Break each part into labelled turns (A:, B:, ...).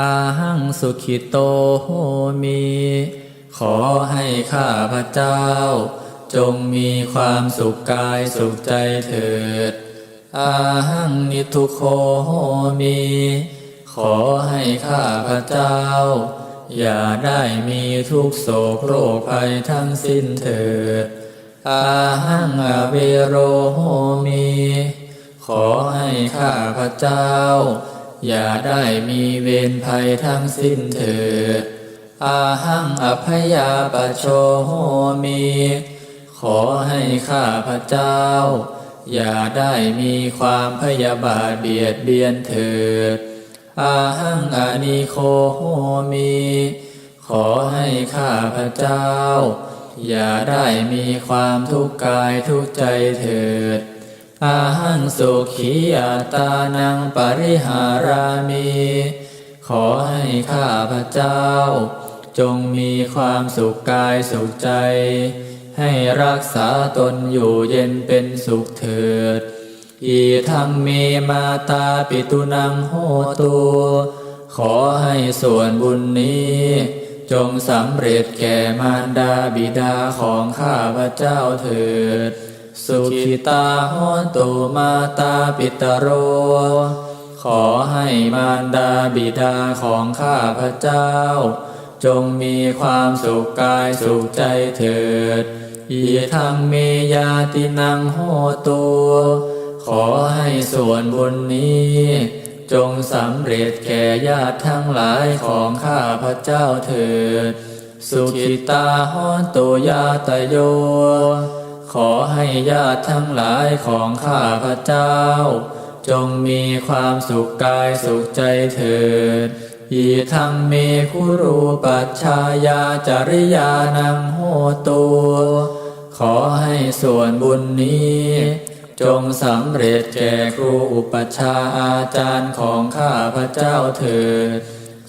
A: อาหังสุขิโตโหมี ขอให้ข้าพระเจ้า จงมีความสุขกายสุขใจเถิด อาหังนิทุโคโหมี ขอให้ข้าพระเจ้า อย่าได้มีทุกโศกโรคภัยทั้งสิ้นเถิด อาหังอเวโรโหมี ขอให้ข้าพระเจ้า อย่าได้มีเวรภัยทั้งสิ้นเถิดอาหังอภยาปโชโหมี ขอให้ข้าพระเจ้า อย่าได้มีความพยาบาทเบียดเบียนเถิดอาหังอานิโคโหมี ขอให้ข้าพระเจ้า อย่าได้มีความทุกข์กายทุกข์ใจเถิด อาหังสุขีอัตานังปริหารามีขอให้ข้าพระเจ้า จงมีความสุขกายสุขใจ ให้รักษาตนอยู่เย็นเป็นสุขเถิด อีทังเมมาตาปิตุนังโหตูขอให้ส่วนบุญนี้ จงสำเร็จแก่มารดาบิดาของข้าพระเจ้าเถิด สุขิตาโหตุมาตาปิตโร ขอให้มารดาบิดาของข้าพระเจ้า จงมีความสุขกายสุขใจเถิดอีทังเมยาตินังโหตูขอให้ส่วนบุญนี้ จงสำเร็จแก่ญาติทั้งหลายของข้าพระเจ้าเถิด สุขิตาหอนตุยาตโย ขอให้ญาติทั้งหลายของข้าพระเจ้า จงมีความสุขกายสุขใจเถิดอีทังเมคุรูปัชชายาจริยานังโหตูขอให้ส่วนบุญนี้ จงสำเร็จแก่ครูอุปัชฌาย์อาจารย์ของข้าพระเจ้าเถิด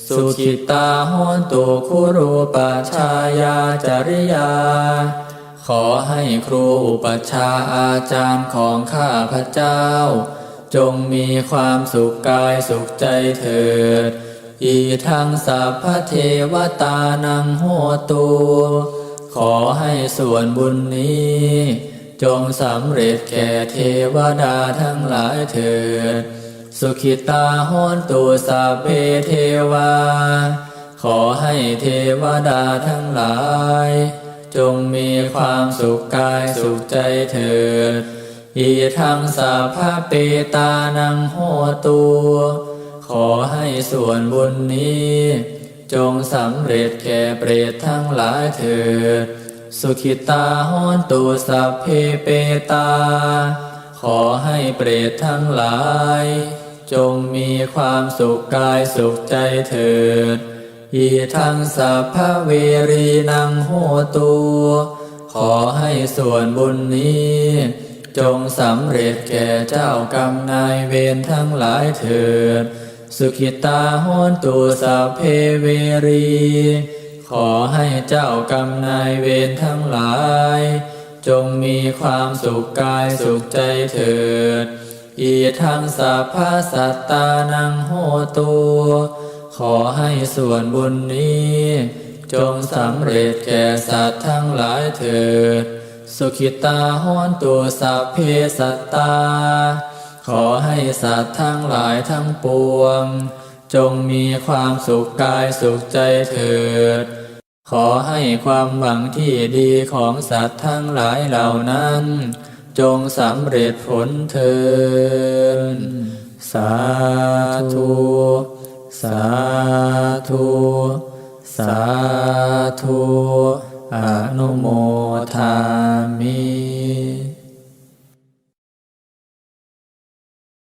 A: สุขิตาโหนตุคุรูปัชชายาจริยา ขอให้ครูอุปชาอาจารย์ของข้าพระเจ้า จงมีความสุขกายสุขใจเถิด อีทังสัพพเทวตานังโหตูขอให้ส่วนบุญนี้ จงสำเร็จแก่เทวดาทั้งหลายเถิด สุขิตาโหนตุสัพเพเทวา ขอให้เทวดาทั้งหลาย จงมีความสุขกายสุขใจเถิดอีทังสัพพะเปตานังโหตูขอให้ส่วนบุญนี้ จงสำเร็จแก่เปรตทั้งหลายเถิด สุขิตาโหนตุสัพเพเปตา ขอให้เปรตทั้งหลาย จงมีความสุขกายสุขใจเถิด อีทังสัพพเวรีนังโหตูขอให้ส่วนบุญนี้ จงสำเร็จแก่เจ้ากรรมนายเวรทั้งหลายเถิด สุขิตาโหนตุสัพเพเวรี ขอให้เจ้ากรรมนายเวรทั้งหลาย จงมีความสุขกายสุขใจเถิดอีทังสัพพสัตตานังโหตู ขอให้ส่วนบุญนี้ จงสำเร็จแก่สัตว์ทั้งหลายเถิด สุขิตาโหนตุสัพเพสัตตา ขอให้สัตว์ทั้งหลายทั้งปวง จงมีความสุขกายสุขใจเถิด ขอให้ความหวังที่ดีของสัตว์ทั้งหลายเหล่านั้น จงสำเร็จผลเถิดสาธุ สาธุสาธุอนุโมทามิ